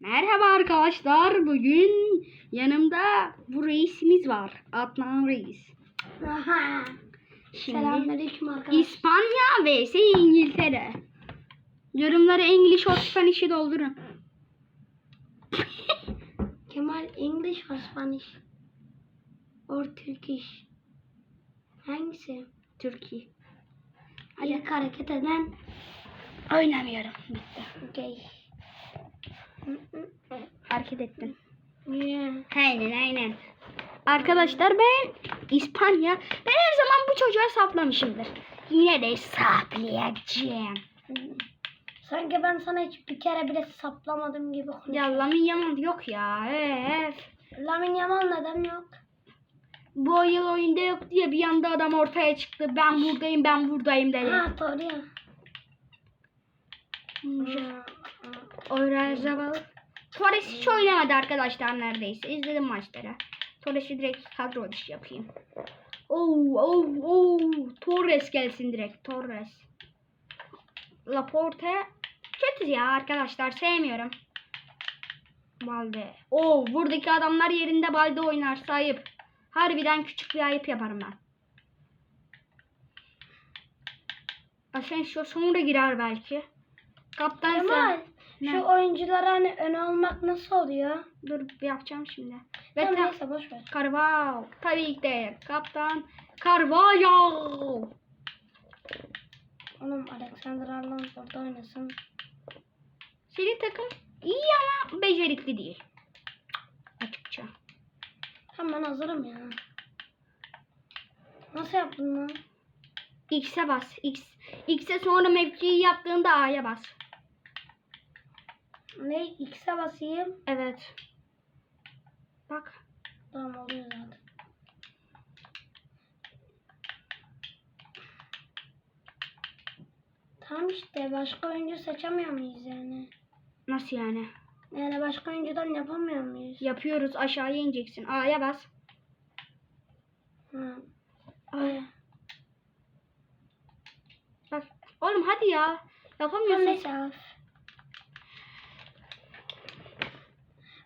Merhaba arkadaşlar. Bugün yanımda bu reisimiz var. Adnan Reis. Aha. Şimdi Selamünaleyküm arkadaşlar. İspanya vs İngiltere. Yorumlara English or Spanish'i doldurun. Kemal English or Spanish? Or Turkish? Hangisi? Türkiye. İlk hareket eden. Oynamıyorum. Bitti. Okay. Hareket ettim. Yeah. Aynen aynen. Arkadaşlar ben İspanya. Ben her zaman bu çocuğa saplamışımdır. Yine de saplayacağım. Sanki ben sana hiç bir kere bile saplamadım gibi konuşuyorum. Ya Lamin Yaman yok ya. Öf. Lamin Yamal neden yok? Bu yıl oyunda yok diye bir anda adam ortaya çıktı. Ben buradayım ben buradayım dedi. Ha doğru ya. Orazabal. Torres hiç oynamadı arkadaşlar neredeyse. İzledim maçları. Torres'i direkt kadro dışı yapayım. Oo, oo, oo. Torres gelsin direkt. Torres. Laporte. Kötü ya arkadaşlar. Sevmiyorum. Balde. Oo, buradaki adamlar yerinde Balde oynarsa ayıp. Harbiden küçük bir ayıp yaparım ben. Asensio sonra girer belki. Kaptan sen. Kemal Ne? şu oyunculara hani ön olmak nasıl oluyor? Dur yapacağım şimdi. Ve Tamam ta- neyse boş ver. Carvalho. Tabii ki de kaptan Carvalho. Oğlum Alexander Arnold orada oynasın. Senin takım iyi ama becerikli değil. Açıkça. Hemen hazırım ya. Nasıl yaptın lan? X'e bas. X. X'e sonra mevkiyi yaptığında A'ya bas. Ne? X'e basayım. Evet. Bak. Tamam oluyor zaten. Tamam işte başka oyuncu seçemiyor muyuz yani? Nasıl yani? Yani başka oyuncudan yapamıyor muyuz? Yapıyoruz. Aşağıya ineceksin. A'ya bas. A'ya. Bak. Oğlum hadi ya. Tamam Yapamıyorsun. neyse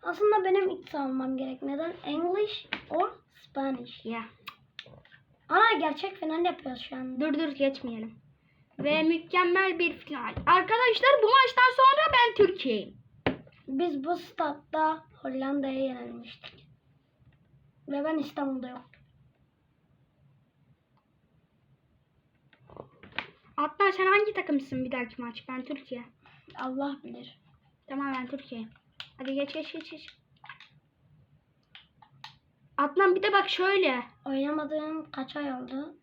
Aslında benim X almam gerek. Neden? English or Spanish. Ya. Ana gerçek final yapıyoruz şu an. Dur dur geçmeyelim. Ve mükemmel bir final. Arkadaşlar bu maçtan sonra ben Türkiye'yim. Biz bu statta Hollanda'ya yenilmiştik. Ve ben İstanbul'da yok. Hatta sen hangi takımsın bir dahaki maç? Ben Türkiye. Allah bilir. Tamam ben Türkiye. Hadi geç geç geç geç. Adnan bir de bak şöyle. Oynamadığım kaç ay oldu?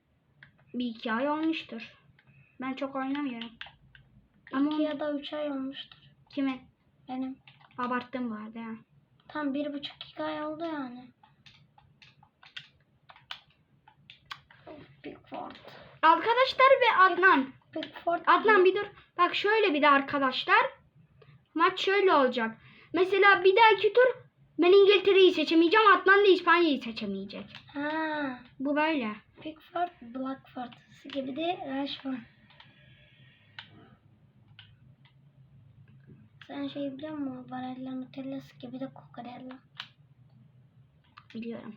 Bir iki ay olmuştur. Ben çok oynamıyorum. Ama İki ya da üç ay olmuştur. kime? Benim. Abarttım vardı ya. Tam bir buçuk iki ay oldu yani. Pickford. Arkadaşlar ve Adnan. Pickford. Adnan bir dur. Bak şöyle bir de arkadaşlar. Maç şöyle olacak. Mesela bir dahaki tur ben İngiltere'yi seçemeyeceğim. Adnan da İspanya'yı seçemeyecek. Ha. Bu böyle. Pickford, Blackford gibi de Rashford. Sen şey biliyor musun? Barella Nutellası gibi de Cucurella. Biliyorum.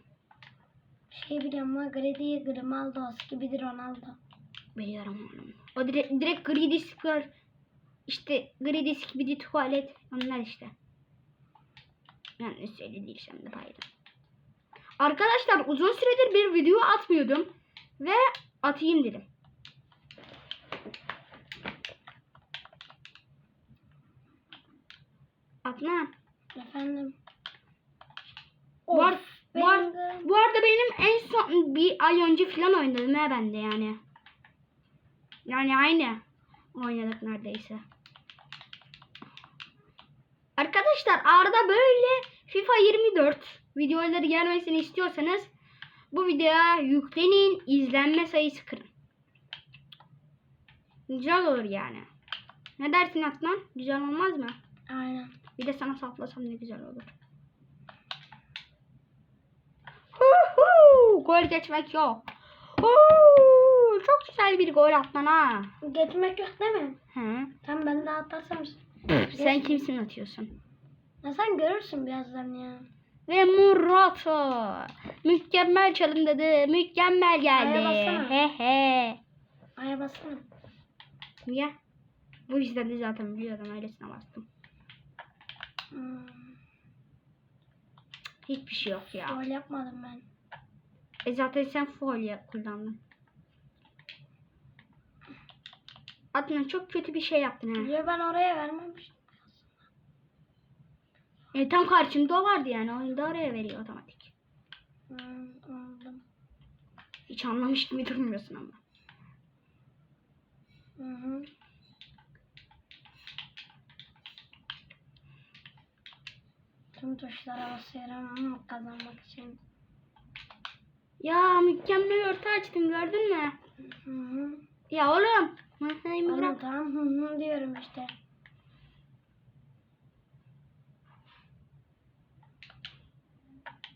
Şey biliyor musun? Grady Grimaldos gibi de Ronaldo. Biliyorum oğlum. O direkt, direkt Gridis var. İşte gibi de tuvalet. Onlar işte. Yani söylediysem de paylaşım. Arkadaşlar uzun süredir bir video atmıyordum. Ve atayım dedim. Adnan. Efendim. Bu, ar- bu, ar- benim de- bu arada benim en son bir ay önce falan oynadım ha ben de yani. Yani aynı oynadık neredeyse. Arkadaşlar arada böyle FIFA 24 videoları gelmesini istiyorsanız bu videoya yüklenin izlenme sayısı kırın. Güzel olur yani. Ne dersin Adnan? Güzel olmaz mı? Aynen. Bir de sana saplasam ne güzel olur. Huhu! Gol geçmek yok. Huu! Çok güzel bir gol attın ha. Geçmek yok değil mi? Hı. Tam ben de atarsam. Sen kimsin atıyorsun? Ya sen görürsün birazdan ya. Ve Murata. Mükemmel çalım dedi. Mükemmel geldi. Aya bassana. He he. Aya bassana. Niye? Bu yüzden de zaten biliyordum öylesine bastım. Hmm. Hiçbir şey yok ya. Gol yapmadım ben. E zaten sen folye kullandın. Adnan çok kötü bir şey yaptın ha. Diyor ben oraya vermemiştim. E, tam karşında o vardı yani. Oyunda oraya veriyor otomatik. Hmm, anladım. Hiç anlamış gibi durmuyorsun ama. Hı hı. Tüm tuşlara basıyorum ama kazanmak için. Ya mükemmel orta açtım gördün mü? Hı hı. Ya oğlum. Masayı Tamam bırak. tamam hı hı diyorum işte.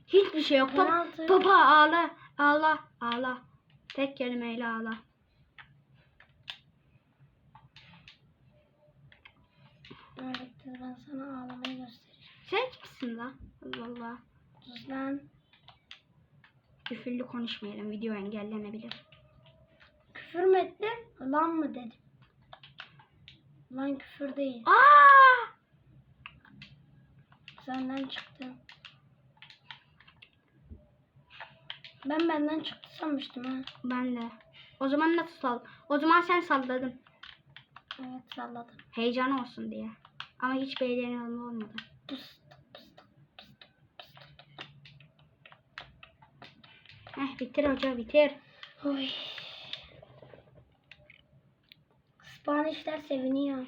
Hiçbir şey yok. Penaltı. topa ağla. Ağla. Ağla. Tek kelimeyle ağla. Evet ben sana ağlamayı göstereceğim. Sen kimsin la? Allah Allah. Sus lan. Küfürlü konuşmayalım. Video engellenebilir. Küfür mü ettin? Lan mı dedim. Lan küfür değil. Aa! Senden çıktı. Ben benden çıktı sanmıştım ha. Ben de. O zaman nasıl sal? O zaman sen salladın. Evet salladım. Heyecan olsun diye. Ama hiç beğenilen olmadı. Pıs, pıs. Heh bitir hoca bitir. Oy. Spanişler seviniyor.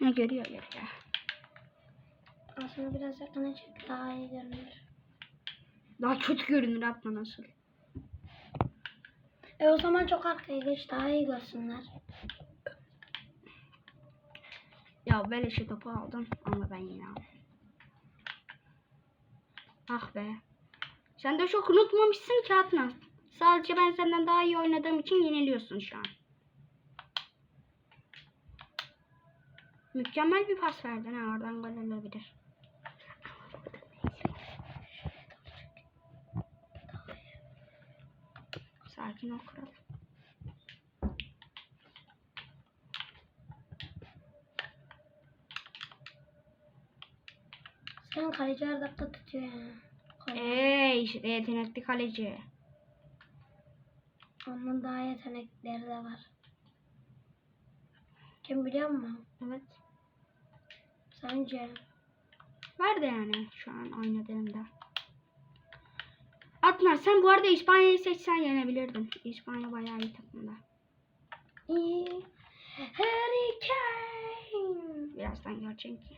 Ne görüyor görüyor. Aslında biraz yakına çek daha iyi görünür. Daha kötü görünür atma nasıl. E o zaman çok arkaya geç daha iyi görsünler. Ya beleşe topu aldım ama ben yine aldım. Ah be. Sen de çok unutmamışsın ki Adnan. Sadece ben senden daha iyi oynadığım için yeniliyorsun şu an. Mükemmel bir pas verdin ha oradan gol olabilir. Sakin ol kral. Sen kaleci her dakika tutuyor ya. İşte yetenekli kaleci. Onun daha yetenekleri de var. Kim biliyor musun? Evet. Sence? Var da yani şu an oynadığımda. Atmar sen bu arada İspanya'yı seçsen yenebilirdin. İspanya bayağı iyi takımda. İyi. Harry Kane. Birazdan göreceksin ki.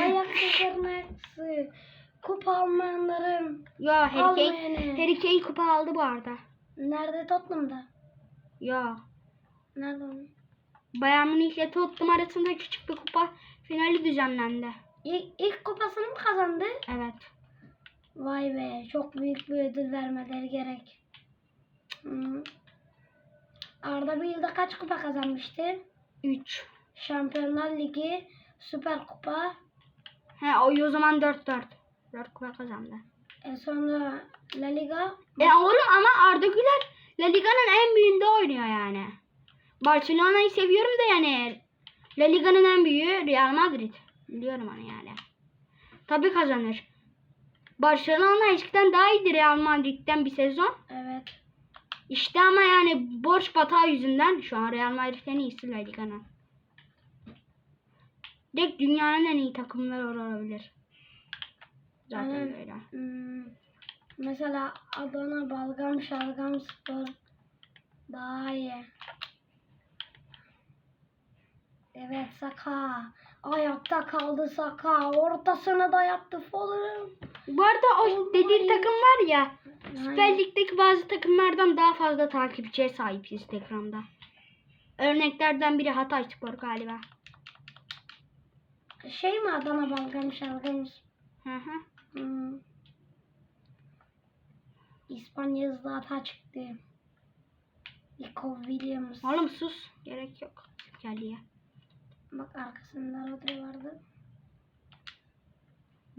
Ayaksızların ayaksız. Kupa almayanların. Ya. Harry Kane kupa aldı bu arada. Nerede Tottenham'da? Ya Nerede onun? Bayern Münih ile Tottenham arasında küçük bir kupa finali düzenlendi. İlk, ilk kupasını mı kazandı? Evet. Vay be çok büyük bir ödül vermeleri gerek. Hmm. Arda bir yılda kaç kupa kazanmıştı? 3. Şampiyonlar Ligi, Süper Kupa, He o, o zaman 4-4. 4 kupa kazandı. e sonra La Liga. E oğlum ama Arda Güler La Liga'nın en büyüğünde oynuyor yani. Barcelona'yı seviyorum da yani La Liga'nın en büyüğü Real Madrid. Biliyorum onu yani. Tabii kazanır. Barcelona eskiden daha iyiydi Real Madrid'den bir sezon. Evet. İşte ama yani borç batağı yüzünden şu an Real Madrid'den iyisi La Liga'nın. Direkt dünyanın en iyi takımları olabilir. Zaten Aynen. öyle. Hmm. Mesela Adana, Balgam, Şalgam Spor daha iyi. Evet Saka. Ayakta kaldı Saka. Ortasını da yaptı Foden. Bu arada o dediğin takım var ya Süper Lig'deki bazı takımlardan daha fazla takipçiye sahip Instagram'da. Örneklerden biri Hatay Spor galiba. Şey mi Adana, Balgam, Şalgam Hı hı. Hmm. İspanya hızlı hata çıktı. Nico Williams. Oğlum sus. Gerek yok. Gel ya. Bak arkasında Rodri vardı.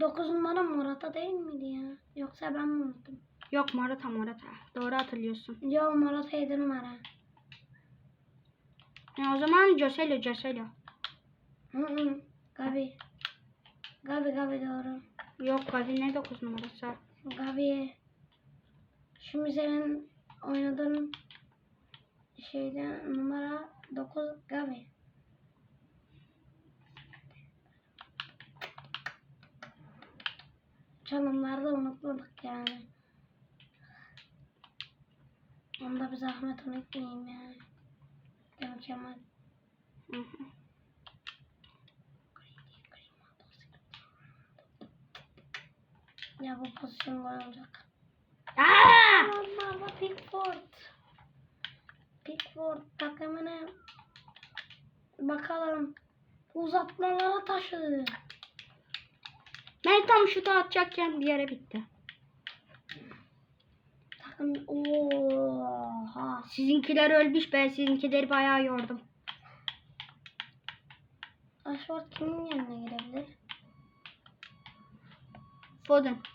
9 numara Morata değil miydi ya? Yoksa ben mi unuttum? Yok Morata Morata. Doğru hatırlıyorsun. Yo Morata 7 numara. Ya o zaman Joselo Joselo. Hı hı. Gabi. Gabi Gabi doğru. Yok Gavi ne 9 numarası? Gabi. Şimdi senin oynadığın şeyde numara 9 Gabi. Çalımları da unutmadık yani. Onda bir zahmet unutmayayım yani. Değil mi Kemal? Hı hı. Ya bu pozisyon gol olacak. Aa! Aman Pickford. Pickford takımını bakalım uzatmalara taşıdı. Ben tam şutu atacakken bir yere bitti. Takım oha. Sizinkiler ölmüş ben sizinkileri bayağı yordum. Ashford kimin yerine girebilir? Foden.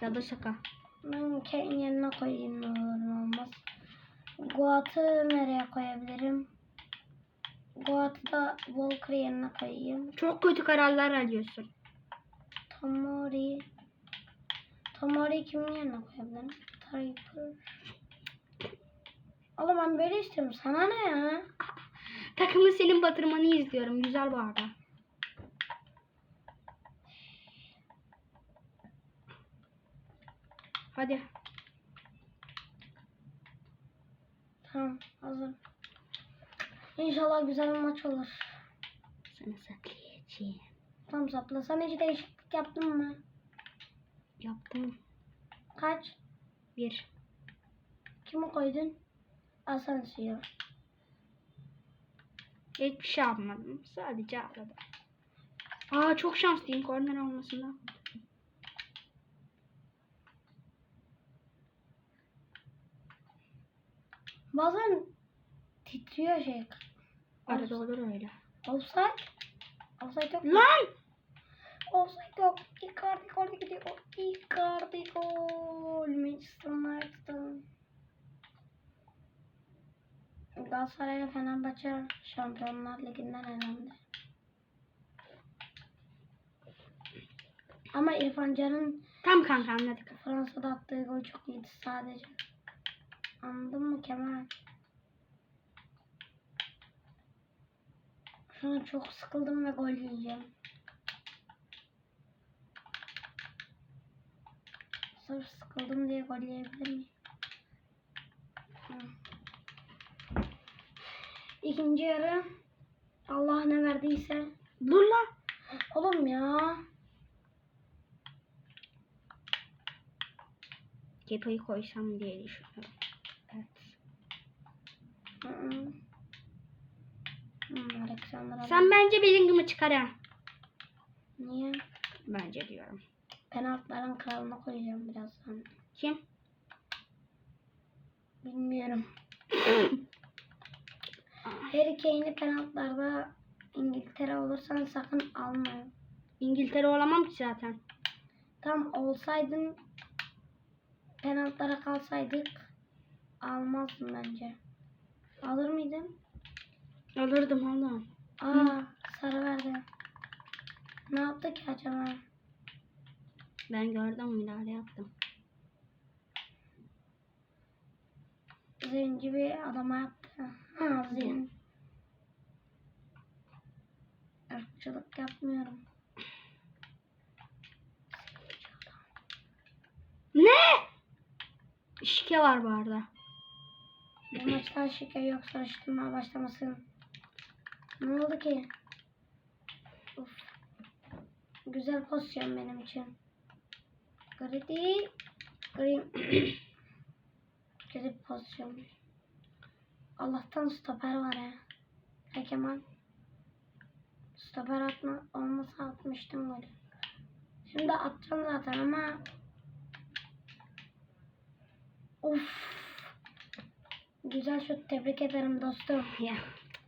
Ya da Saka. Ben Kane'in yerine koyayım ne olur ne olmaz. Guat'ı nereye koyabilirim? Guat'ı da Walker yerine koyayım. Çok kötü kararlar alıyorsun. Tomori. Tomori kimin yerine koyabilirim? Tripper. Oğlum ben böyle istiyorum. Sana ne ya? Takımın senin batırmanı izliyorum. Güzel bu arada. Hadi. Tamam hazır. İnşallah güzel bir maç olur. Sana saklayacağım. Tam sapla. Sen hiç değişiklik yaptın mı? Yaptım. Kaç? Bir. Kimi koydun? Asensio. Hiçbir şey yapmadım. Sadece ağladım. Aa çok şanslıyım korner olmasından. Bazen titriyor şey. Arada olur öyle. Offside? Offside yok. Lan! Offside yok. Icardi gol gidiyor. Icardi gol. Manchester United'ın. Galatasaray ile Fenerbahçe Şampiyonlar Ligi'nden elendi. Ama İrfan Can'ın Tam kanka anladık. Fransa'da attığı gol çok iyiydi sadece. Anladın mı Kemal? Şu an çok sıkıldım ve gol yiyeceğim. Sırf sıkıldım diye gol yiyebilir miyim? Hı. İkinci yarı Allah ne verdiyse. Dur lan. Oğlum ya. Kepo'yu koysam diye düşünüyorum. Evet. Hı hı. Hmm, Alexander Sen bence Bellingham'ı çıkar ha. Niye? Bence diyorum. Penaltıların kralına koyacağım birazdan. Kim? Bilmiyorum. Harry Kane'i penaltılarda İngiltere olursan sakın almayın. İngiltere olamam ki zaten. Tam olsaydın penaltılara kalsaydık almazdın bence. Alır mıydın? Alırdım oğlum. Aa sarı verdi. Ne yaptı ki acaba? Ben gördüm müdahale yaptım. Zenci bir adama yaptı. Ha zen. Irkçılık yapmıyorum. Ne? Şike var bu arada. Bu maçta şeker yok soruşturma başlamasın. Ne oldu ki? Uf. Güzel pozisyon benim için. Gridi. Green. Bir pozisyon. Allah'tan stoper var ya. Kemal. Stoper atma, olmasa atmıştım golü. Şimdi atacağım zaten ama Of. Güzel şut tebrik ederim dostum. Ya.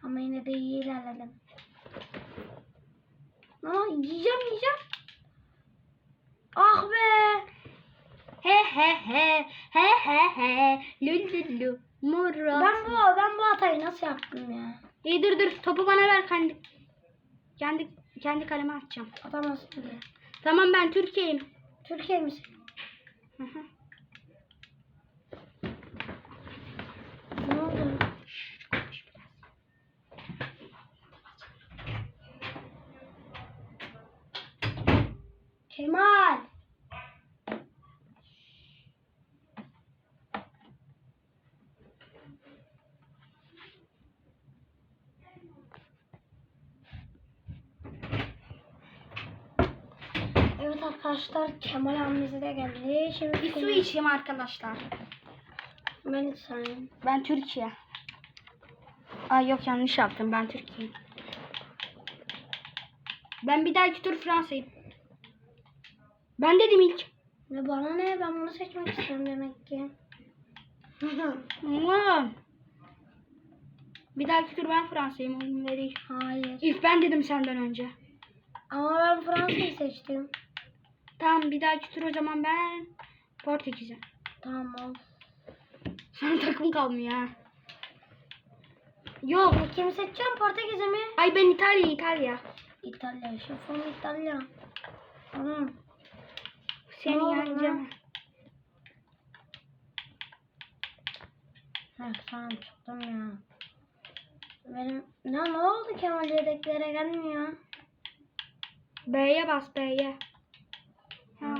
Ama yine de iyi ilerledim. Aa yiyeceğim yiyeceğim. Ah be. He he he he he he lu lu lu Murat. Ben bu ben bu hatayı nasıl yaptım ya? İyi dur dur topu bana ver kendi kendi kendi kaleme atacağım. Atamazsın diye. Tamam ben Türkiye'yim. Türkiye misin? Hı hı. Ne oldu? Kemal. Evet arkadaşlar Kemal abimiz de geldi. Şimdi Bir su içeyim arkadaşlar. Ben içeyim. Ben Türkiye. Ay yok yanlış yaptım ben Türkiye'yim. Ben bir dahaki tur Fransa'yım. Ben dedim ilk. Ne bana ne? Ben bunu seçmek istiyorum demek ki. Bir dahaki tur ben Fransa'yım onun değil. Hayır. İlk ben dedim senden önce. Ama ben Fransa'yı seçtim. Tamam bir dahaki tur o zaman ben Portekiz'e. Tamam. Sana takım kalmıyor ha. Yok. Kimi seçeceğim? Portekiz'i mi? Ay ben İtalya İtalya. İtalya. Şefim İtalya. Tamam. Seni yeneceğim. Ha, tamam çıktım ya. Benim... Ya ne oldu Kemal yedeklere gelmiyor? B'ye bas B'ye. Ha.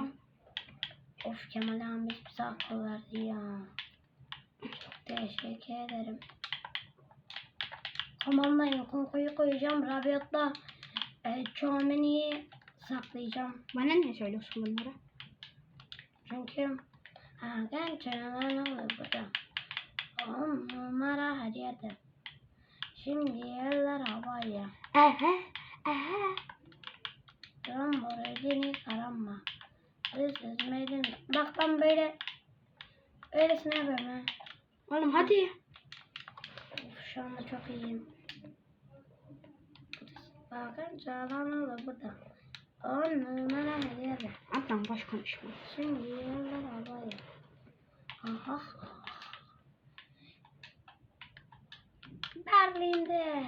Of Kemal abi bize akıl verdi ya. Çok teşekkür ederim. Komandayı Kunku'yu koyacağım. Rabiot'la e, Chouameni'yi saklayacağım. Bana ne söylüyorsun bunları? Çünkü ha, gençler ne olur burada. On numara her yerde. Şimdi yerler havaya. Ehe. Ehe. Lamborghini karanma. This is made in... Bak ben böyle öylesine yapıyorum ha. Oğlum hadi. Of, şu anda çok iyiyim. Bakın çağlan olur burada. On numara her yerde. Ablam boş konuşma. Şimdi yerler havaya. Aha. Berlin'de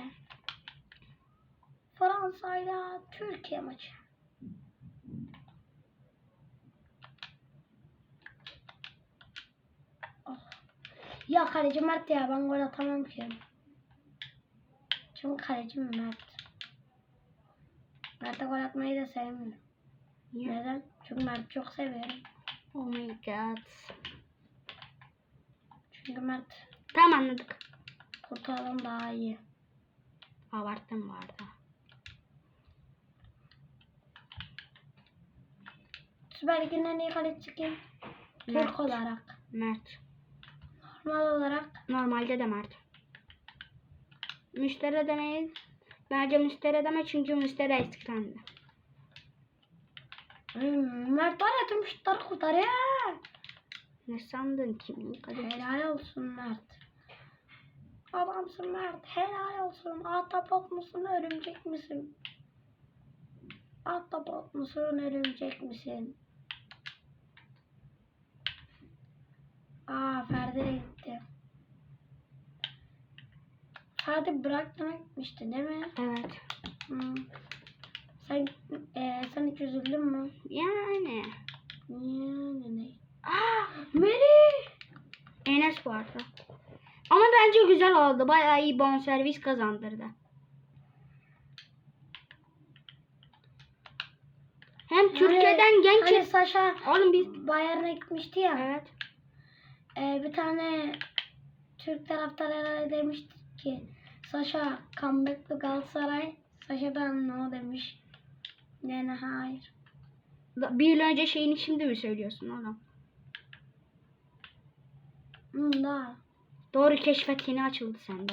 Fransa'yla Türkiye maçı. Oh. Ya kaleci Mert ya ben gol atamam ki. Çünkü kaleci Mert. Mert'e gol atmayı da sevmiyorum. Niye? Neden? Çünkü Mert'i çok seviyorum. Oh my god. Çünkü Mert Tamam anladık. kurtardan daha iyi. Abarttım arada. Süper Lig'in en iyi kaleci kim? Mert. Türk olarak. Mert. Normal olarak Normalde de Mert. Müşteri demeyiz. Bence müşteri deme çünkü müşteri eksiklendi. Hmm, Mert var ya tüm şutları kurtarıyor. Ne sandın kimin kadar? Helal olsun Mert. Adamsın Mert. Helal olsun. Ahtapot musun örümcek misin? Ahtapot musun örümcek misin? Aa Ferdi de gitti. Ferdi bıraktığına gitmişti değil mi? Evet. Hmm. Sen, e, sen hiç üzüldün mü? Yani. Yani ne? Aa, Melih! Enes bu arada. Ama bence güzel oldu. Bayağı iyi bonservis kazandırdı. Hem Türkiye'den genç... Hani Saşa Oğlum biz... Bayern'e gitmişti ya. Evet. E, bir tane Türk taraftarı demişti ki Saşa comeback to Galatasaray. Saşa'dan no demiş. Yani hayır. Bir yıl önce şeyini şimdi mi söylüyorsun oğlum? Hmm, daha. Doğru keşfet yeni açıldı sende.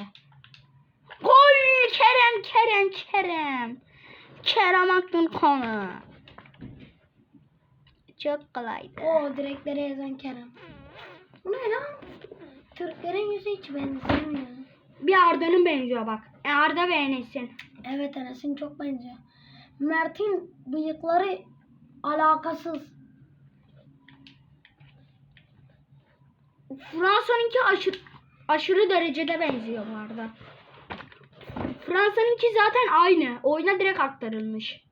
Gol! Kerem, Kerem, Kerem. Kerem Aktürkoğlu. Çok kolaydı. O direkleri yazan Kerem. Bu ne lan? Türklerin yüzü hiç benzemiyor. Bir Arda'nın benziyor bak. E, Arda ve Enes'in. Evet Enes'in çok benziyor. Mert'in bıyıkları alakasız. Fransa'nınki aşırı, aşırı derecede benziyor bu arada. Fransa'nınki zaten aynı. Oyuna direkt aktarılmış.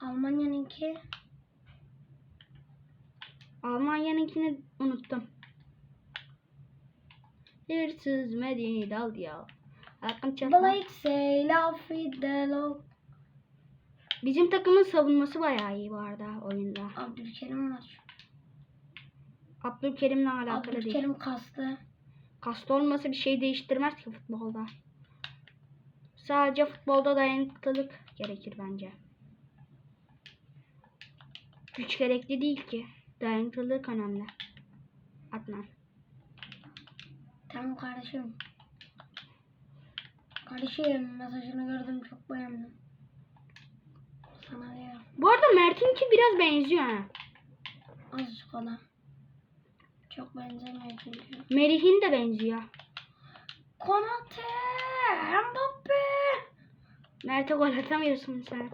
Almanya'nınki Almanya'nınkini unuttum. Hırsız medeni dal ya. Hakan Çatma. Blake Seyla Fidelo Bizim takımın savunması bayağı iyi bu arada oyunda. Abdülkerim var. Abdülkerim'le alakalı değil. Abdülkerim kastı. Kasta olması bir şey değiştirmez ki futbolda. Sadece futbolda dayanıklılık gerekir bence. Güç gerekli değil ki. Dayanıklılık önemli. Adnan. Tamam kardeşim. Kardeşim mesajını gördüm çok beğendim. Sana diyor. Bu arada Mert'inki biraz benziyor ha. Azıcık ona. Çok benzemiyor çünkü. Merih'in de benziyor. Konate! Mbappe! Mert'e gol atamıyorsun sen.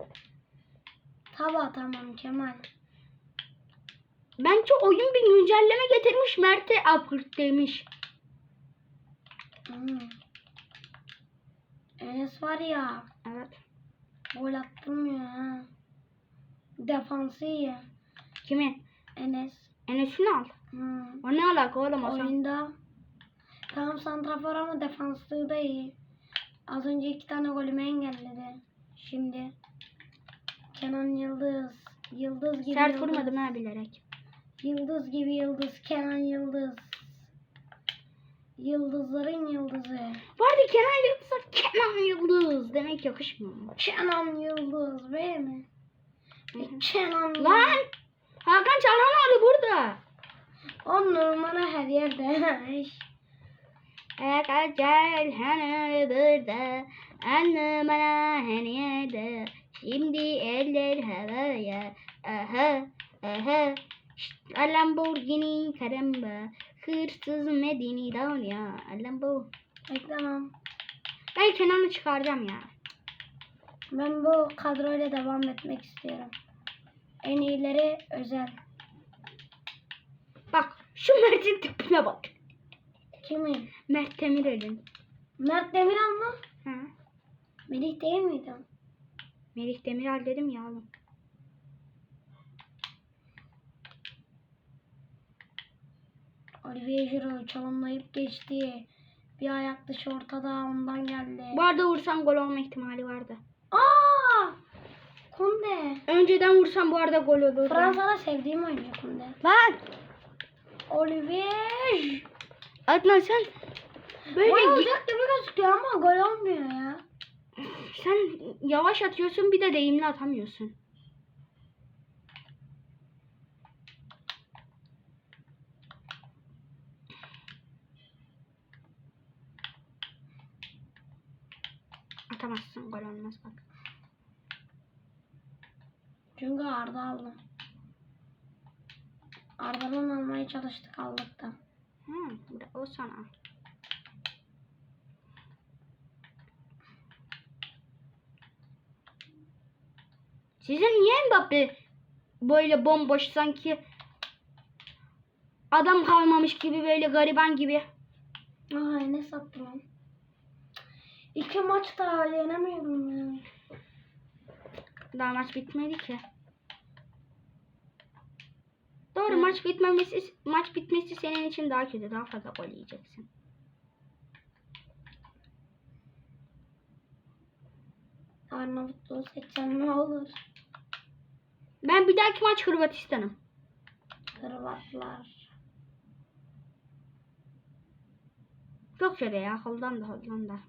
Taba tamam Kemal. Bence oyun bir güncelleme getirmiş Mert'e upgrade demiş. Hmm. Enes var ya. Evet. Gol attırmıyor ha. Defansı iyi. Kimi? Enes. Enes'ini al. Hmm. O ne alaka oğlum o? Oyunda. Tamam santrafor ama defanslığı da iyi. Az önce iki tane golümü engelledi. Şimdi. Kenan Yıldız. Yıldız gibi Sert yıldız. vurmadım ha bilerek. Yıldız gibi yıldız. Kenan Yıldız. Yıldızların yıldızı. Bu arada Kenan Yıldız'a Kenan Yıldız demek yakışmıyor mu? Kenan Yıldız değil mi? Kenan Lan! Hakan Çalhanoğlu burada. On numara her yerde. Hakan Çalhanoğlu burada. Anne bana her yerde. Şimdi eller havaya. Aha, aha. Lamborghini karamba. Hırsız medeni dalya. Lambo. Bekle lan. Ben Kenan'ı çıkaracağım ya. Ben bu kadroyla devam etmek istiyorum. En iyileri özel. Bak şu Mert'in tipine bak. Kimin? Mert Demirel'in. Mert Demiral mı? Ha. Melih değil miydi? Melih Demirel dedim ya oğlum. Olivier Giroud çalımlayıp geçti. Bir ayak dışı ortada ondan geldi. Bu arada vursan gol olma ihtimali vardı. Aa! Kunde. Önceden vursam bu arada gol olurdu. Fransa'da sevdiğim oyuncu Kunde. Lan! Olivier. Adnan sen böyle Gol olacak gibi gözüküyor ama gol olmuyor ya. sen yavaş atıyorsun bir de deyimli atamıyorsun. Atamazsın gol olmaz bak. Çünkü Arda aldı. Arda'dan almaya çalıştık aldık da. Da o sana. Sizin niye Mbappe böyle bomboş sanki adam kalmamış gibi böyle gariban gibi. Aa ne sattı lan. İki maç da yenemiyorum ya. Daha maç bitmedi ki. Doğru Hı. maç bitmemesi maç bitmesi senin için daha kötü. Daha fazla gol yiyeceksin. Arnavutluğu seçsem ne olur? Ben bir dahaki maç Hırvatistan'ım. Hırvatlar. Çok şöyle ya Hollanda Hollanda.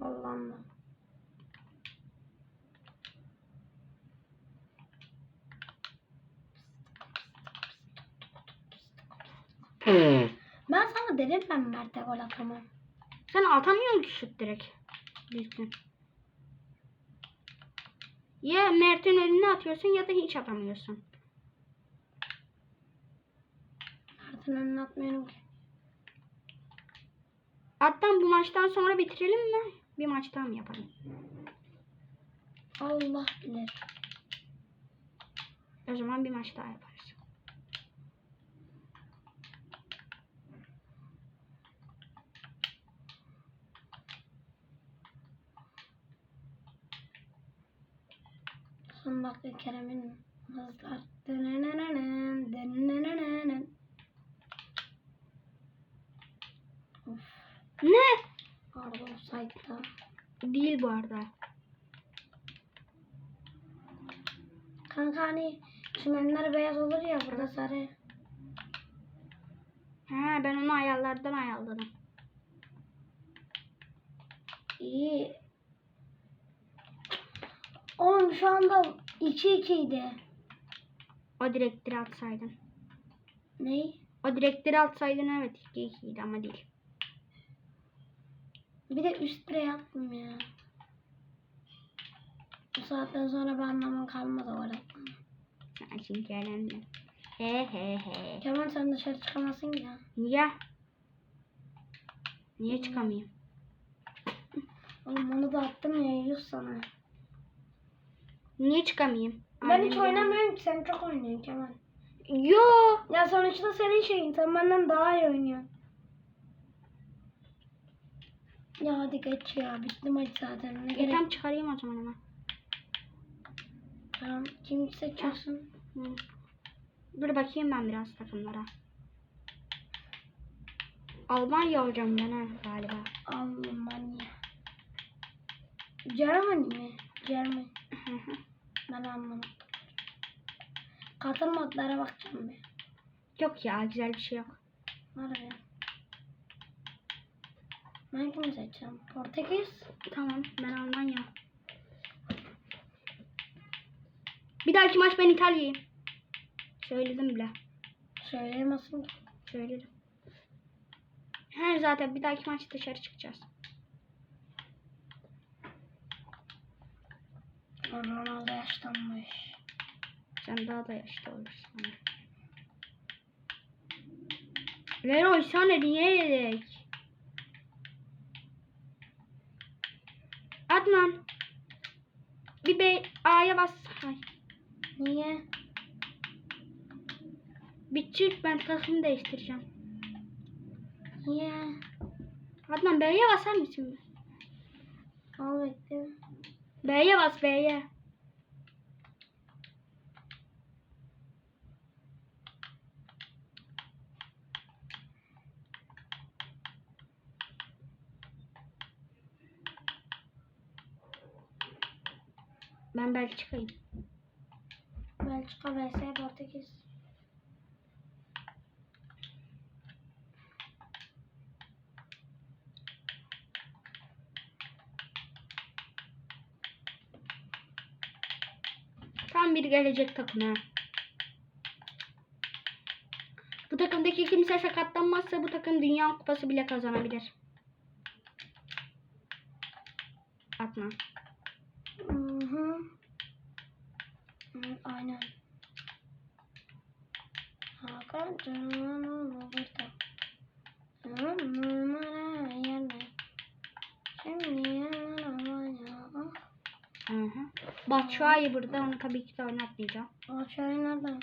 Hollanda. Ben sana dedim ben Mert'e gol atamam. Sen atamıyorsun ki şut direkt. Düzgün. Ya Mert'in önüne atıyorsun ya da hiç atamıyorsun. Milletin önüne atmayalım ki. Hatta bu maçtan sonra bitirelim mi? Bir maç daha mı yapalım? Allah bilir. O zaman bir maç daha yaparız. Son dakika Kerem'in hızlar. Ne? Pardon offside'da. Değil bu arada. Kanka hani çimenler beyaz olur ya burada sarı. He ben onu ayarlardan ayarladım. İyi. Oğlum şu anda 2-2 idi. O direktiri atsaydın. Ney? O direktiri atsaydın evet 2-2 idi ama değil. Bir de üst bire yaptım ya. Bu saatten sonra bir anlamam kalmadı o arada. Sen çünkü elendin. He he he. Kemal sen dışarı çıkamazsın ya. Niye? Niye çıkamayayım? Oğlum onu da attım ya yüz sana. Niye çıkamayayım? Ben Annem hiç oynamıyorum ki sen çok oynuyorsun Kemal. Yo. Ya sonuçta senin şeyin sen benden daha iyi oynuyorsun. Ya hadi geç ya bitti maç zaten ne gerek. tam çıkarayım o zaman hemen. Tamam kim seçiyorsun? Dur bakayım ben biraz takımlara. Almanya hocam ben ha galiba. Almanya. Germany mi? Germany. Ben anlamadım. Katılmadılara bakacağım bir. yok ya güzel bir şey yok. Harbi. Ben kimi seçeceğim? Portekiz. Tamam ben Almanya. Bir dahaki maç ben İtalya'yım. Söyledim bile. Söyleyemezsin ki. Söyledim. He zaten bir dahaki maç dışarı çıkacağız. Ronaldo yaşlanmış. Sen daha da yaşlı olursun. Leroy sana niye yedek? Adnan. Bir B A'ya bas. Hay. Niye? Bir çık ben takımı değiştireceğim. Niye? Adnan B'ye basar mısın? Al bekle. B'ye bas B'ye. Ben belki çıkayım. Belçika vs Portekiz. Tam bir gelecek takım ha. Bu takımdaki kimse sakatlanmazsa bu takım Dünya Kupası bile kazanabilir. Atma. Hı hı. Hı, Aynen. Hakan canım burada. Numara yerine. Şimdi Batshuayi burada onu tabii ki de oynatmayacağım. Aa şöyle nereden?